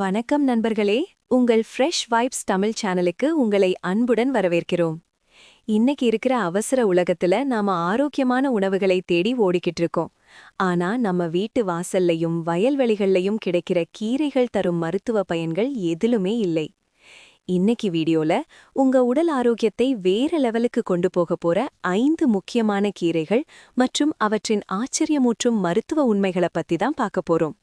வணக்கம் நண்பர்களே. உங்கள் ஃப்ரெஷ் வைப்ஸ் தமிழ் சேனலுக்கு உங்களை அன்புடன் வரவேற்கிறோம். இன்னைக்கு இருக்கிற அவசர உலகத்துல நாம ஆரோக்கியமான உணவுகளை தேடி ஓடிக்கிட்டு இருக்கோம். ஆனா நம்ம வீட்டு வாசல்லையும் வயல்வெளிகள்லையும் கிடைக்கிற கீரைகள் தரும் மருத்துவ பயன்கள் எதிலுமே இல்லை. இன்னைக்கு வீடியோல உங்க உடல் ஆரோக்கியத்தை வேற லெவலுக்கு கொண்டு போக போற ஐந்து முக்கியமான கீரைகள் மற்றும் அவற்றின் ஆச்சரியமூற்றும் மருத்துவ உண்மைகளை பத்தி தான் பார்க்க போறோம்.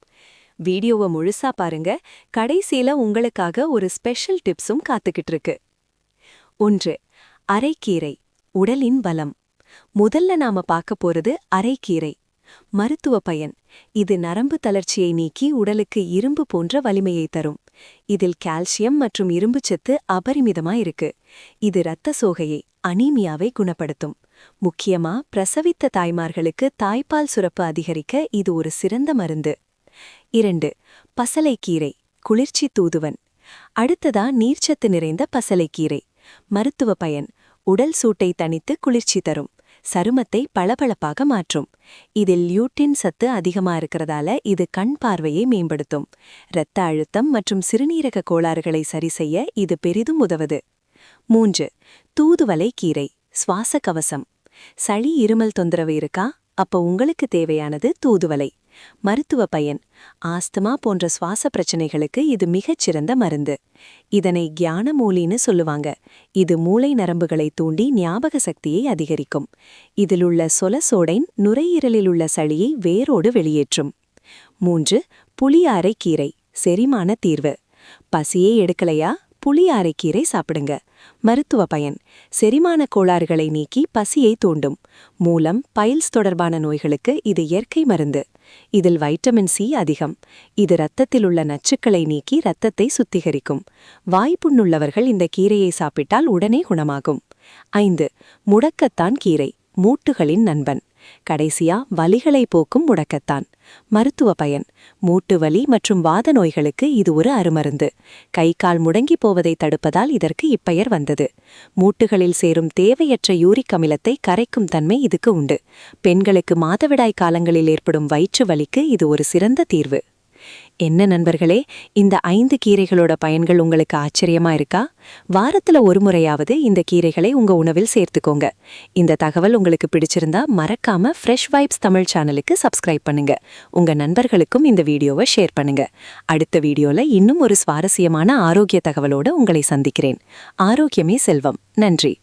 வீடியோவை முழுசா பாருங்க. கடைசியில உங்களுக்காக ஒரு ஸ்பெஷல் டிப்ஸும் காத்துக்கிட்டு இருக்கு ஒன்று அரைக்கீரை உடலின் பலம். முதல்ல நாம பார்க்க போறது அரைக்கீரை. மருத்துவ பயன். இது நரம்பு தளர்ச்சியை நீக்கி உடலுக்கு இரும்பு போன்ற வலிமையை தரும். இதில் கால்சியம் மற்றும் இரும்புச்சத்து அபரிமிதமா இருக்கு. இது இரத்த சோகையை அனீமியாவை குணப்படுத்தும். முக்கியமா பிரசவித்த தாய்மார்களுக்கு தாய்ப்பால் சுரப்பு அதிகரிக்க இது ஒரு சிறந்த மருந்து. இரண்டு பசலைக்கீரை குளிர்ச்சி தூதுவன். அடுத்ததா நீர்ச்சத்து நிறைந்த பசலைக்கீரை. மருத்துவ பயன் உடல் சூட்டை தணித்து குளிர்ச்சி தரும் சருமத்தை பளபளப்பாக மாற்றும். இதில் லியூட்டின் சத்து அதிகமா இருக்கிறதால இது கண் பார்வையை மேம்படுத்தும். இரத்த அழுத்தம் மற்றும் சிறுநீரக கோளாறுகளை சரி செய்ய இது பெரிதும் உதவுது. மூன்று தூதுவலை கீரை சுவாச கவசம். சளி இருமல் தொந்தரவு இருக்கா? அப்ப உங்களுக்கு தேவையானது தூதுவலை மருத்துவ பயன் ஆஸ்துமா போன்ற சுவாச பிரச்சனைகளுக்கு இது மிகச்சிறந்த மருந்து. இதனை கியான மூலின்னு சொல்லுவாங்க. இது மூளை நரம்புகளை தூண்டி ஞாபக சக்தியை அதிகரிக்கும். இதிலுள்ள சொலசோடைன் நுரையீரலில் உள்ள சளியை வேரோடு வெளியேற்றும். மூன்று புளியாரை கீரை செரிமான தீர்வு. பசியே எடுக்கலையா? புளி அரைக்கீரை சாப்பிடுங்க. மருத்துவ பயன் செரிமான கோளாறுகளை நீக்கி பசியை தூண்டும். மூலம் பைல்ஸ் தொடர்பான நோய்களுக்கு இது இயற்கை மருந்து. இதில் வைட்டமின் சி அதிகம். இது இரத்தத்தில் உள்ள நச்சுக்களை நீக்கி இரத்தத்தை சுத்திகரிக்கும். வாய்ப்புண்ணுள்ளவர்கள் இந்த கீரையை சாப்பிட்டால் உடனே குணமாகும். ஐந்து முடக்கத்தான் கீரை மூட்டுகளின் நண்பன். கடைசியா வலிகளை போக்கும் முடக்கத்தான். மருத்துவ பயன். மூட்டு வலி மற்றும் வாத நோய்களுக்கு இது ஒரு அருமருந்து. கை கால் முடங்கி போவதை தடுப்பதால் இதற்கு இப்பெயர் வந்தது. மூட்டுகளில் சேரும் தேவையற்ற யூரிக் அமிலத்தை கரைக்கும் தன்மை இதுக்கு உண்டு. பெண்களுக்கு மாதவிடாய் காலங்களில் ஏற்படும் வயிற்று வலிக்கு இது ஒரு சிறந்த தீர்வு. என்ன நண்பர்களே இந்த ஐந்து கீரைகளோட பயன்கள் உங்களுக்கு ஆச்சரியமா இருக்கா? வாரத்துல ஒரு முறையாவது இந்த கீரைகளை உங்க உணவில் சேர்த்துக்கோங்க. இந்த தகவல் உங்களுக்கு பிடிச்சிருந்தா மறக்காம ஃப்ரெஷ் வைப்ஸ் தமிழ் சேனலுக்கு சப்ஸ்கிரைப் பண்ணுங்க. உங்க நண்பர்களுக்கும் இந்த வீடியோவை ஷேர் பண்ணுங்க. அடுத்த வீடியோல இன்னும் ஒரு சுவாரஸ்யமான ஆரோக்கிய தகவலோட உங்களை சந்திக்கிறேன். ஆரோக்கியமே செல்வம். நன்றி.